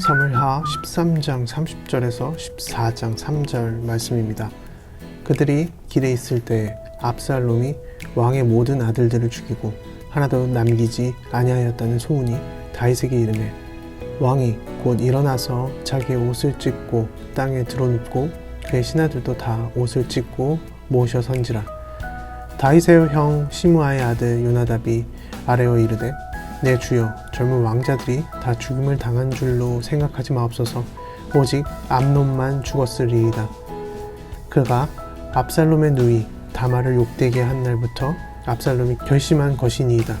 사무엘하 13장 30절에서 14장 3절 말씀입니다. 그들이 길에 있을 때 압살롬이 왕의 모든 아들들을 죽이고 하나도 남기지 아니하였다는 소문이 다윗에게 이르매 왕이 곧 일어나서 자기의 옷을 찢고 땅에 드러눕고 그의 신하들도 다 옷을 찢고 모셔 선지라 다윗의 형 시므아의 아들 요나답이 아래어 이르되 내 주여. 젊은 왕자들이 다 죽음을 당한 줄로 생각하지 마옵소서. 오직 암논만 죽었으리이다. 그가 압살롬의 누이 다마를 욕되게 한 날부터 압살롬이 결심한 것이니이다.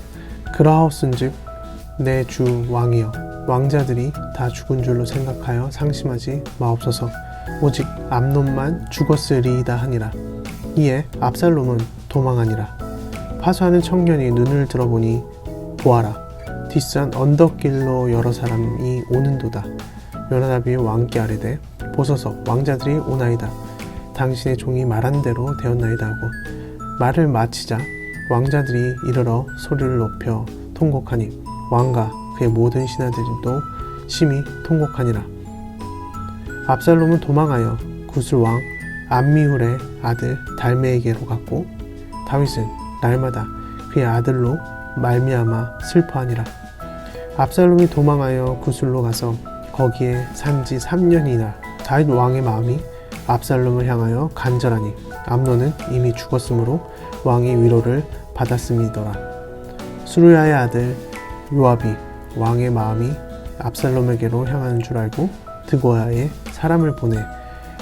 그러하옵은즉 내 주 왕이여 왕자들이 다 죽은 줄로 생각하여 상심하지 마옵소서. 오직 암논만 죽었으리이다 하니라. 이에 압살롬은 도망하니라. 파수하는 청년이 눈을 들어보니 보아라 뒷산 언덕길로 여러 사람이 오는도다. 요나답이 왕께 아뢰되 보소서 왕자들이 오나이다. 당신의 종이 말한 대로 되었나이다 하고 말을 마치자 왕자들이 이르러 소리를 높여 통곡하니 왕과 그의 모든 신하들도 심히 통곡하니라. 압살롬은 도망하여 구슬 왕 암미훌의 아들 달메에게로 갔고 다윗은 날마다 그의 아들로 말미암아 슬퍼하니라 압살롬이 도망하여 구슬로 가서 거기에 산지 3년이나 다윗 왕의 마음이 압살롬을 향하여 간절하니 암논은 이미 죽었으므로 왕이 위로를 받았음이더라. 수루야의 아들 요압이 왕의 마음이 압살롬에게로 향하는 줄 알고 드고야에 사람을 보내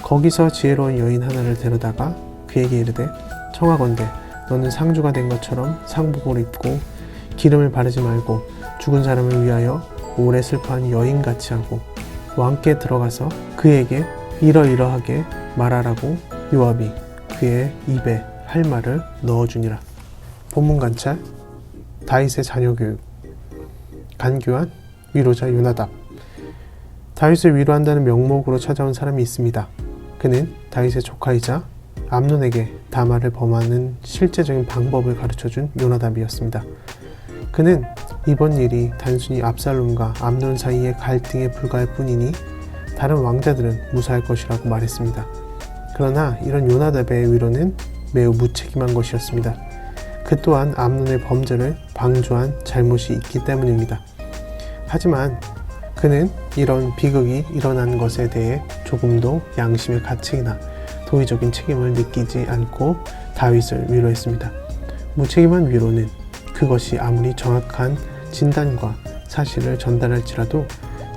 거기서 지혜로운 여인 하나를 데려다가 그에게 이르되 청하건대 너는 상주가 된 것처럼 상복을 입고 기름을 바르지 말고 죽은 사람을 위하여 오래 슬퍼한 여인같이 하고 왕께 들어가서 그에게 이러이러하게 말하라고 요압이 그의 입에 할 말을 넣어주니라. 본문 관찰 다윗의 자녀 교육 간교한 위로자 요나답 다윗을 위로한다는 명목으로 찾아온 사람이 있습니다. 그는 다윗의 조카이자 암논에게 다말을 범하는 실제적인 방법을 가르쳐준 요나답이었습니다. 그는 이번 일이 단순히 압살롬과 암논 사이의 갈등에 불과할 뿐이니 다른 왕자들은 무사할 것이라고 말했습니다. 그러나 이런 요나답의 위로는 매우 무책임한 것이었습니다. 그 또한 암논의 범죄를 방조한 잘못이 있기 때문입니다. 하지만 그는 이런 비극이 일어난 것에 대해 조금도 양심의 가책이나 도의적인 책임을 느끼지 않고 다윗을 위로했습니다. 무책임한 위로는 그것이 아무리 정확한 진단과 사실을 전달할지라도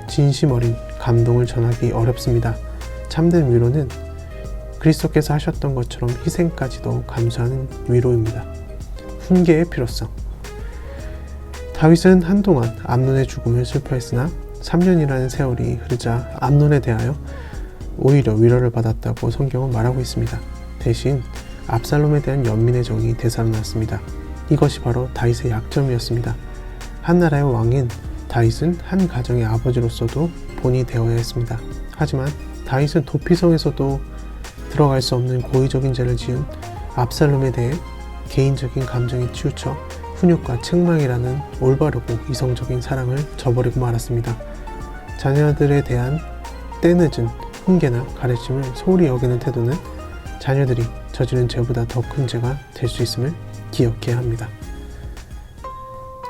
진심 어린 감동을 전하기 어렵습니다. 참된 위로는 그리스도께서 하셨던 것처럼 희생까지도 감수하는 위로입니다. 훈계의 필요성. 다윗은 한동안 암논의 죽음을 슬퍼했으나 3년이라는 세월이 흐르자 암논에 대하여 오히려 위로를 받았다고 성경은 말하고 있습니다. 대신 압살롬에 대한 연민의 정이 되살아났습니다. 이것이 바로 다윗의 약점이었습니다. 한 나라의 왕인 다윗은 한 가정의 아버지로서도 본이 되어야 했습니다. 하지만 다윗은 도피성에서도 들어갈 수 없는 고의적인 죄를 지은 압살롬에 대해 개인적인 감정에 치우쳐 훈육과 책망이라는 올바르고 이성적인 사랑을 저버리고 말았습니다. 자녀들에 대한 때늦은 훈계나 가르침을 소홀히 여기는 태도는 자녀들이 저지른 죄보다 더 큰 죄가 될 수 있음을 기억해야 합니다.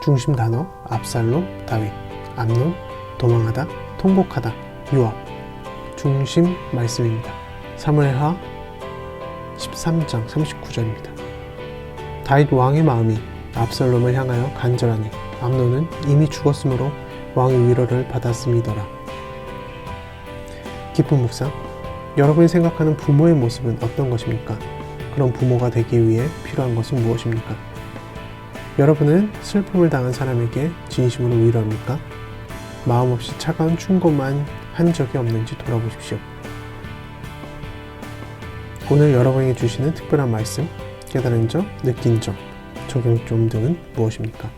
중심 단어 압살롬, 다윗, 암논, 도망하다, 통곡하다, 유압 중심 말씀입니다. 사무엘하 13장 39절입니다. 다윗 왕의 마음이 압살롬을 향하여 간절하니 암논은 이미 죽었으므로 왕의 위로를 받았음이더라. 기쁜 묵상 여러분이 생각하는 부모의 모습은 어떤 것입니까? 그런 부모가 되기 위해 필요한 것은 무엇입니까? 여러분은 슬픔을 당한 사람에게 진심으로 위로합니까? 마음 없이 차가운 충고만 한 적이 없는지 돌아보십시오. 오늘 여러분에게 주시는 특별한 말씀, 깨달은 점, 느낀 점, 적용점 등은 무엇입니까?